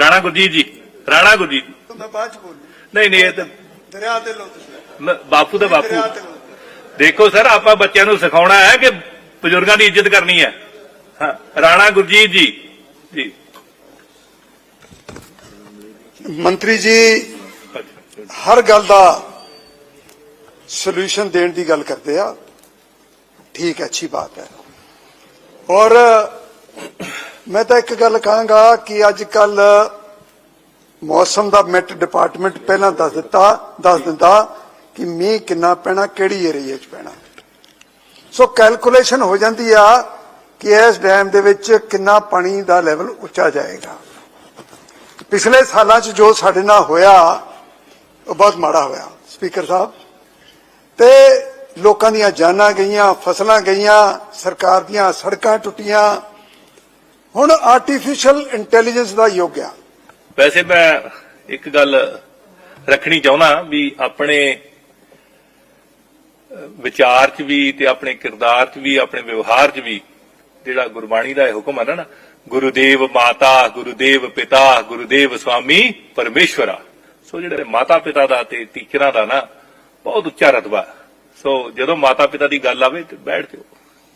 ਰਾਣਾ ਗੁਰਜੀਤ ਜੀ ਰਾਣਾ ਗੁਰਜੀਤ। ਮੈਂ ਬਾਅਦ ਚ ਬੋਲੂ। ਨਹੀਂ ਨਹੀਂ ਇਹ ਤਾਂ ਦਰਿਆ ਤੇ ਲੋ ਤੁਸੀਂ ਮ- ਬਾਪੂ ਦਾ ਬਾਪੂ। ਦਰਿਆ ਤੇ ਲਓ। ਦੇਖੋ ਸਰ ਆਪਾਂ ਬੱਚਿਆਂ ਨੂੰ ਸਿਖਾਉਣਾ ਹੈ ਕਿ ਬਜ਼ੁਰਗਾਂ ਦੀ ਇੱਜ਼ਤ ਕਰਨੀ ਹੈ। ਹਾਂ ਰਾਣਾ ਗੁਰਜੀਤ ਜੀ। ਜੀ। ਮੰਤਰੀ ਜੀ ਹਰ ਗੱਲ ਦਾ ਸੋਲੂਸ਼ਨ ਦੇਣ ਦੀ ਗੱਲ ਕਰਦੇ ਆ। ਠੀਕ ਹੈ ਅੱਛੀ ਬਾਤ ਹੈ। ਔਰ ਮੈਂ ਤਾਂ ਇੱਕ ਗੱਲ ਕਹਾਂਗਾ ਕਿ ਅੱਜ ਕੱਲ ਮੌਸਮ ਦਾ ਮਿੱਟ ਡਿਪਾਰਟਮੈਂਟ ਪਹਿਲਾਂ ਦੱਸ ਦਿੱਤਾ, ਦੱਸ ਦਿੰਦਾ ਕਿ ਮੀਂਹ ਕਿੰਨਾ ਪੈਣਾ, ਕਿਹੜੀ ਏਰੀਆ 'ਚ ਪੈਣਾ। ਸੋ ਕੈਲਕੂਲੇਸ਼ਨ ਹੋ ਜਾਂਦੀ ਆ ਕਿ ਇਸ ਡੈਮ ਦੇ ਵਿੱਚ ਕਿੰਨਾ ਪਾਣੀ ਦਾ ਲੈਵਲ ਉੱਚਾ ਜਾਏਗਾ। ਪਿਛਲੇ ਸਾਲਾਂ 'ਚ ਜੋ ਸਾਡੇ ਨਾਲ ਹੋਇਆ, ਉਹ ਬਹੁਤ ਮਾੜਾ ਹੋਇਆ ਸਪੀਕਰ ਸਾਹਿਬ। ਤੇ ਲੋਕਾਂ ਦੀਆਂ ਜਾਨਾਂ ਗਈਆਂ, ਫਸਲਾਂ ਗਈਆਂ, ਸਰਕਾਰ ਦੀਆਂ ਸੜਕਾਂ ਟੁੱਟੀਆਂ ਹੁਣ ਆਰਟੀਫੀਸ਼ੀਅਲ ਇੰਟੈਲੀਜੈਂਸ ਦਾ ਯੁੱਗ ਆ। ਵੈਸੇ ਮੈਂ ਇੱਕ ਗੱਲ ਰੱਖਣੀ ਚਾਹੁੰਦਾ ਵੀ ਆਪਣੇ ਵਿਚਾਰ 'ਚ ਵੀ ਤੇ ਆਪਣੇ ਕਿਰਦਾਰ 'ਚ ਵੀ, ਆਪਣੇ ਵਿਵਹਾਰ 'ਚ ਵੀ ਜਿਹੜਾ ਗੁਰਬਾਣੀ ਦਾ ਇਹ ਹੁਕਮ ਹੈ ਨਾ ਗੁਰੂਦੇਵ ਮਾਤਾ, ਗੁਰੂਦੇਵ ਪਿਤਾ, ਗੁਰੂਦੇਵ ਸਵਾਮੀ, ਪਰਮੇਸ਼ਵਰਾ ਸੋ ਜਿਹੜੇ ਮਾਤਾ ਪਿਤਾ ਦਾ ਤੇ ਟੀਚਰਾਂ ਦਾ ਨਾ, ਬਹੁਤ ਉੱਚਾ ਰਤਬਾ। ਸੋ ਜਦੋਂ ਮਾਤਾ ਪਿਤਾ ਦੀ ਗੱਲ ਆਵੇ ਤੇ ਬੈਠ ਜਾਓ।